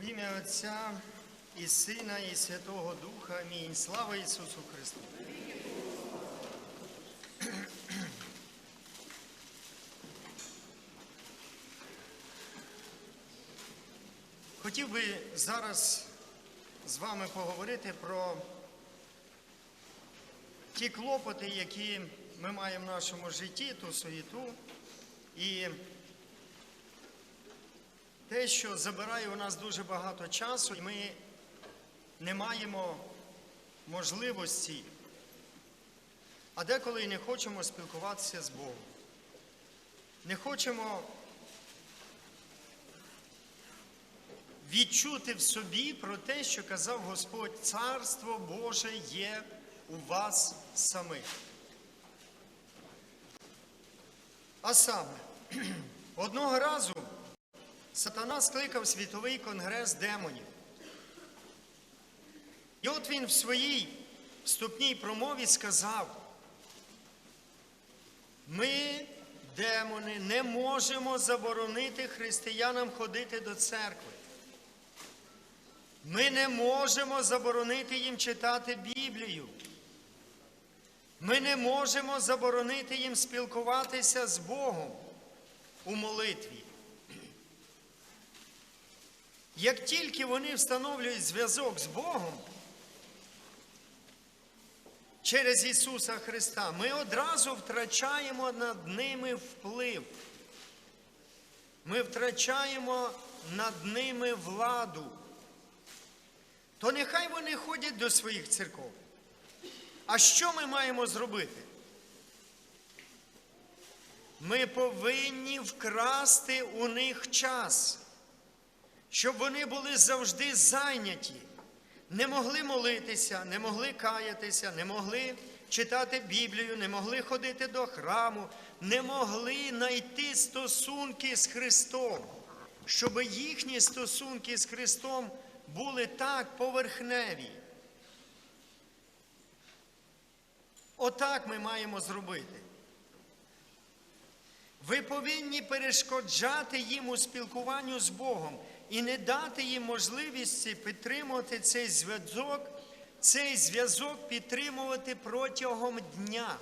В ім'я Отця і Сина, і Святого Духа. Амінь. Слава Ісусу Христу! Хотів би зараз з вами поговорити про ті клопоти, які ми маємо в нашому житті, ту суєту, і те, що забирає у нас дуже багато часу, і ми не маємо можливості, а деколи не хочемо спілкуватися з Богом. Не хочемо відчути в собі про те, що казав Господь, Царство Боже є у вас самих. А саме, одного разу сатана скликав світовий конгрес демонів. І от він в своїй вступній промові сказав, ми, демони, не можемо заборонити християнам ходити до церкви. Ми не можемо заборонити їм читати Біблію. Ми не можемо заборонити їм спілкуватися з Богом у молитві. Як тільки вони встановлюють зв'язок з Богом через Ісуса Христа, ми одразу втрачаємо над ними вплив. Ми втрачаємо над ними владу. То нехай вони ходять до своїх церков. А що ми маємо зробити? Ми повинні вкрасти у них час, щоб вони були завжди зайняті, не могли молитися, не могли каятися, не могли читати Біблію, не могли ходити до храму, не могли знайти стосунки з Христом, щоб їхні стосунки з Христом були так поверхневі. Отак ми маємо зробити. Ви повинні перешкоджати їм у спілкуванню з Богом і не дати їм можливості підтримувати цей зв'язок, цей зв'язок підтримувати протягом дня.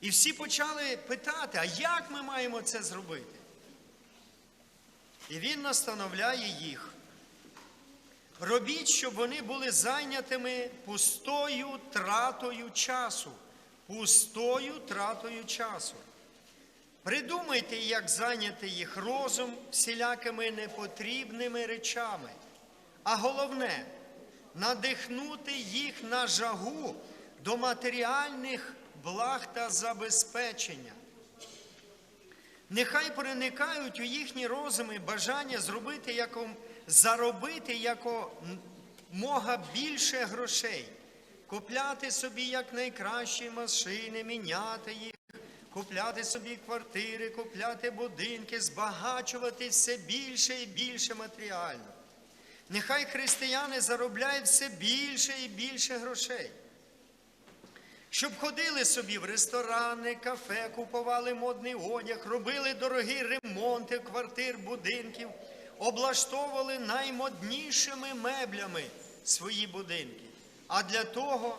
І всі почали питати, а як ми маємо це зробити? І він настановляє їх. Робіть, щоб вони були зайнятими пустою тратою часу. Пустою тратою часу. Придумайте, як зайняти їх розум всілякими непотрібними речами. А головне, надихнути їх на жагу до матеріальних благ та забезпечення. Нехай проникають у їхні розуми бажання зробити яком, заробити якомога більше грошей, купляти собі якнайкращі машини, міняти їх, купляти собі квартири, купляти будинки, збагачувати все більше і більше матеріально. Нехай християни заробляють все більше і більше грошей. Щоб ходили собі в ресторани, кафе, купували модний одяг, робили дорогі ремонти квартир, будинків, облаштовували наймоднішими меблями свої будинки. А для того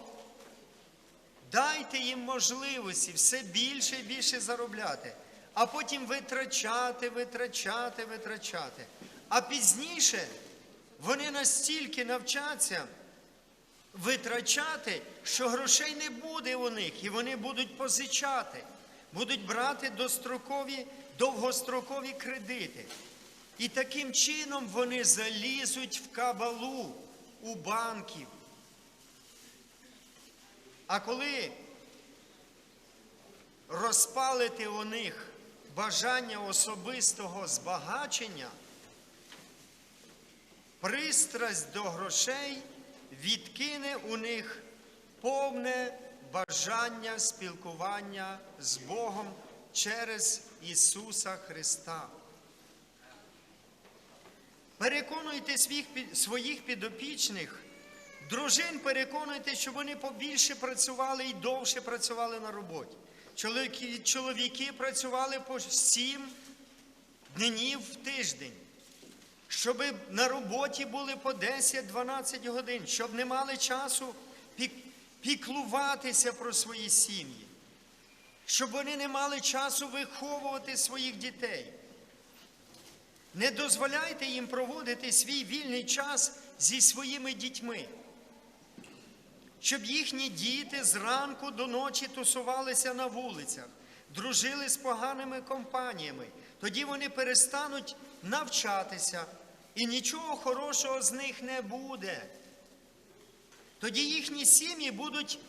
дайте їм можливості все більше і більше заробляти, а потім витрачати, витрачати, витрачати. А пізніше вони настільки навчаться витрачати, що грошей не буде у них, і вони будуть позичати, будуть брати дострокові, довгострокові кредити. І таким чином вони залізуть в кабалу у банків. А коли розпалити у них бажання особистого збагачення, пристрасть до грошей відкине у них повне бажання спілкування з Богом через Ісуса Христа. Переконуйте своїх підопічних, дружин переконуйте, щоб вони побільше працювали і довше працювали на роботі. Чоловіки, чоловіки працювали по 7 днів в тиждень, щоб на роботі були по 10-12 годин, щоб не мали часу пік- піклуватися про свої сім'ї, щоб вони не мали часу виховувати своїх дітей. Не дозволяйте їм проводити свій вільний час зі своїми дітьми, щоб їхні діти зранку до ночі тусувалися на вулицях, дружили з поганими компаніями. Тоді вони перестануть навчатися, і нічого хорошого з них не буде. Тоді їхні сім'ї будуть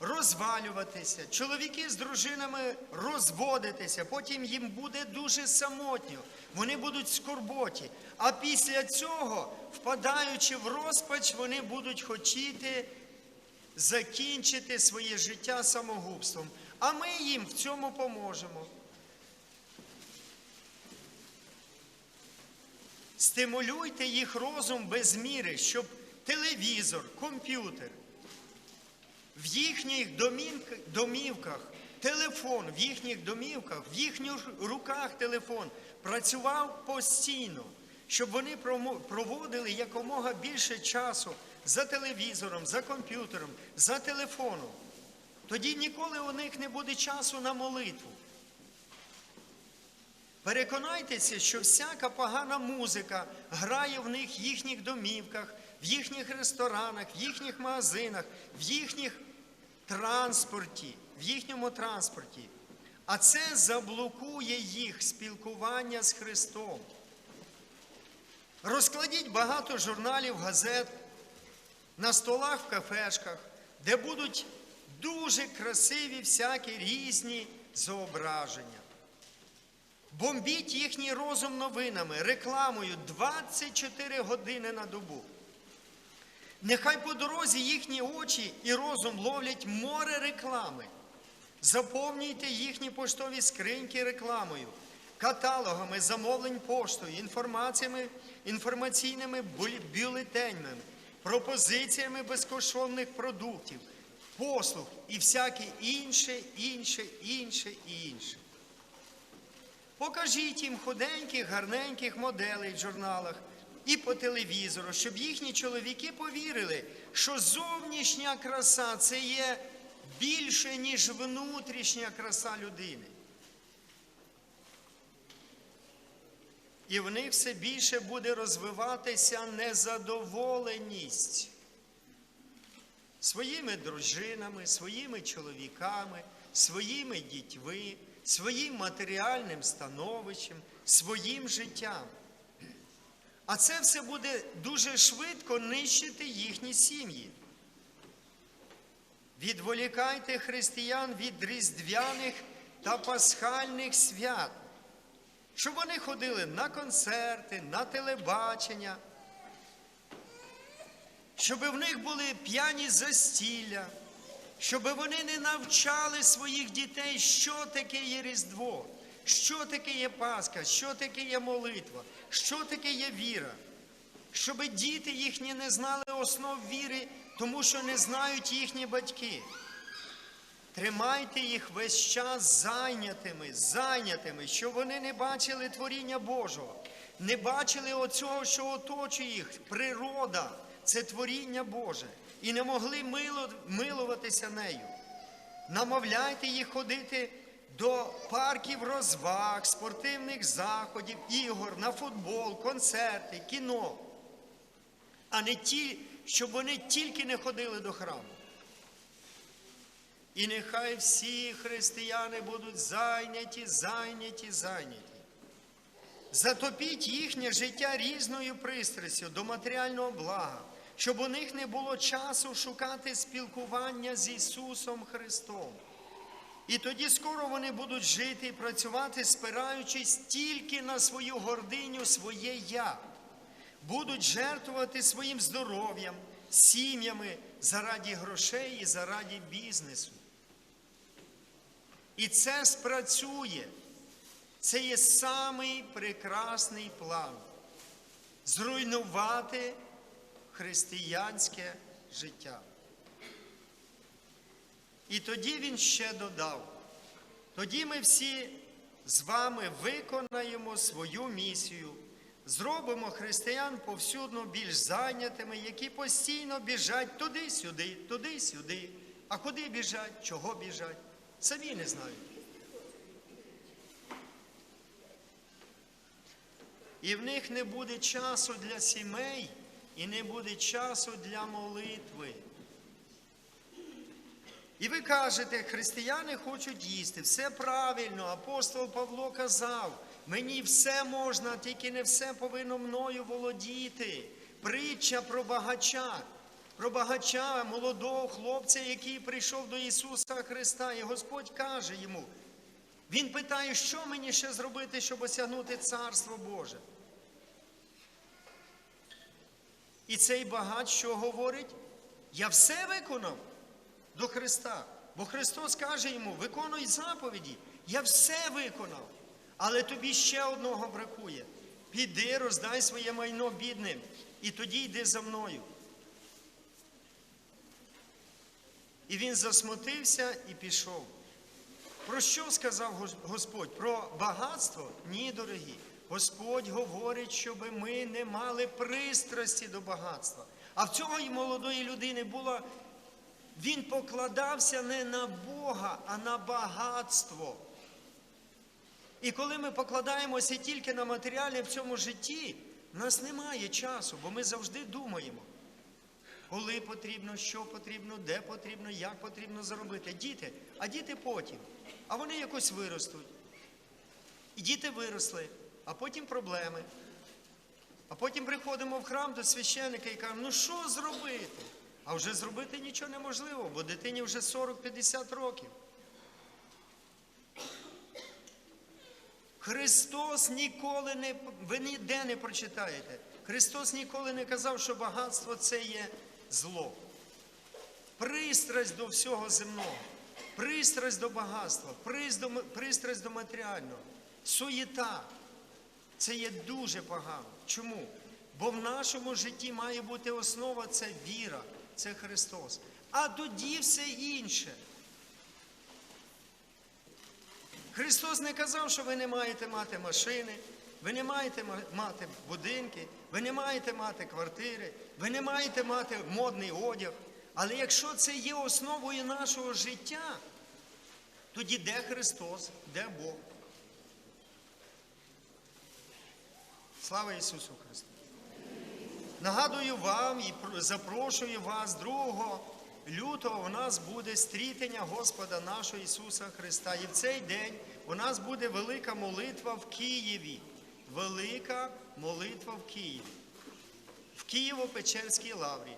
розвалюватися, чоловіки з дружинами розводитися, потім їм буде дуже самотньо, вони будуть скорботі. А після цього, впадаючи в розпач, вони будуть хотіти закінчити своє життя самогубством. А ми їм в цьому поможемо. Стимулюйте їх розум без міри, щоб телевізор, комп'ютер, в їхніх домівках телефон, в їхніх домівках, в їхніх руках телефон працював постійно, щоб вони проводили якомога більше часу за телевізором, за комп'ютером, за телефоном. Тоді ніколи у них не буде часу на молитву. Переконайтеся, що всяка погана музика грає в них в їхніх домівках, в їхніх ресторанах, в їхніх магазинах, в їхніх транспорті, в їхньому транспорті. А це заблокує їх спілкування з Христом. Розкладіть багато журналів, газет на столах в кафешках, де будуть дуже красиві всякі різні зображення. Бомбіть їхній розум новинами, рекламою 24 години на добу. Нехай по дорозі їхні очі і розум ловлять море реклами. Заповнюйте їхні поштові скриньки рекламою, каталогами замовлень поштою, інформаціями, інформаційними бюлетенями, пропозиціями безкоштовних продуктів, послуг і всяке інше, інше, інше і інше. Покажіть їм худеньких, гарненьких моделей в журналах і по телевізору, щоб їхні чоловіки повірили, що зовнішня краса це є більше, ніж внутрішня краса людини. І в них все більше буде розвиватися незадоволеність своїми дружинами, своїми чоловіками, своїми дітьми, своїм матеріальним становищем, своїм життям. А це все буде дуже швидко нищити їхні сім'ї. Відволікайте християн від різдвяних та пасхальних свят, щоб вони ходили на концерти, на телебачення, щоб в них були п'яні застілля, щоб вони не навчали своїх дітей, що таке є Різдво, що таке є Пасха, що таке є молитва, що таке є віра. Щоб діти їхні не знали основ віри, тому що не знають їхні батьки. Тримайте їх весь час зайнятими, зайнятими, щоб вони не бачили творіння Божого, не бачили оцього, що оточує їх, природа, це творіння Боже, і не могли милуватися нею. Намовляйте їх ходити до парків розваг, спортивних заходів, ігор, на футбол, концерти, кіно, а не ті, щоб вони тільки не ходили до храму. І нехай всі християни будуть зайняті, зайняті, зайняті. Затопіть їхнє життя різною пристрастю до матеріального блага, щоб у них не було часу шукати спілкування з Ісусом Христом. І тоді скоро вони будуть жити і працювати, спираючись тільки на свою гординю, своє я, будуть жертвувати своїм здоров'ям, сім'ями заради грошей і заради бізнесу. І це спрацює. Це є самий прекрасний план зруйнувати християнське життя. І тоді він ще додав. Тоді ми всі з вами виконаємо свою місію. Зробимо християн повсюдно більш зайнятими, які постійно біжать туди-сюди, туди-сюди. А куди біжать, чого біжать? Самі не знають. І в них не буде часу для сімей, і не буде часу для молитви. І ви кажете, християни хочуть їсти, все правильно. Апостол Павло казав, мені все можна, тільки не все повинно мною володіти. Притча про багача, про багача, молодого хлопця, який прийшов до Ісуса Христа, і Господь каже йому, Він питає, що мені ще зробити, щоб осягнути Царство Боже. І цей багач що говорить? Я все виконав до Христа. Бо Христос каже йому: виконуй заповіді, я все виконав. Але тобі ще одного бракує. Піди, роздай своє майно бідним, і тоді йди за мною. І він засмутився і пішов. Про що сказав Господь? Про багатство? Ні, дорогі. Господь говорить, щоб ми не мали пристрасті до багатства. А в цього і молодої людини було, він покладався не на Бога, а на багатство. І коли ми покладаємося тільки на матеріальне в цьому житті, в нас немає часу, бо ми завжди думаємо, коли потрібно, що потрібно, де потрібно, як потрібно зробити. Діти, а діти потім. А вони якось виростуть. І діти виросли, а потім проблеми. А потім приходимо в храм до священника і кажемо, ну що зробити? А вже зробити нічого неможливо, бо дитині вже 40-50 років. Христос ніколи не, ви ніде не прочитаєте. Христос ніколи не казав, що багатство це є зло. Пристрасть до всього земного, пристрасть до багатства, пристрасть до матеріального, суєта. Це є дуже погано. Чому? Бо в нашому житті має бути основа це віра, це Христос. А тоді все інше. Христос не казав, що ви не маєте мати машини, ви не маєте мати будинки, ви не маєте мати квартири, ви не маєте мати модний одяг. Але якщо це є основою нашого життя, тоді де Христос, де Бог? Слава Ісусу Христу! Нагадую вам і про- запрошую вас 2 лютого у нас буде стрітення Господа нашого Ісуса Христа. І в цей день у нас буде велика молитва в Києві. Велика молитва в Києві. В Києво-Печерській лаврі.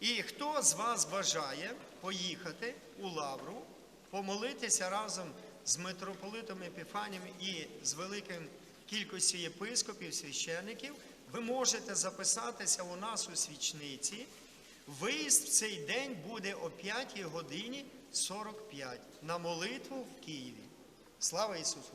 І хто з вас бажає поїхати у лавру, помолитися разом з митрополитом Епіфанієм і з великим кількістю єпископів, священиків, ви можете записатися у нас у свічниці. Виїзд в цей день буде о 5 годині 45 на молитву в Києві. Слава Ісусу!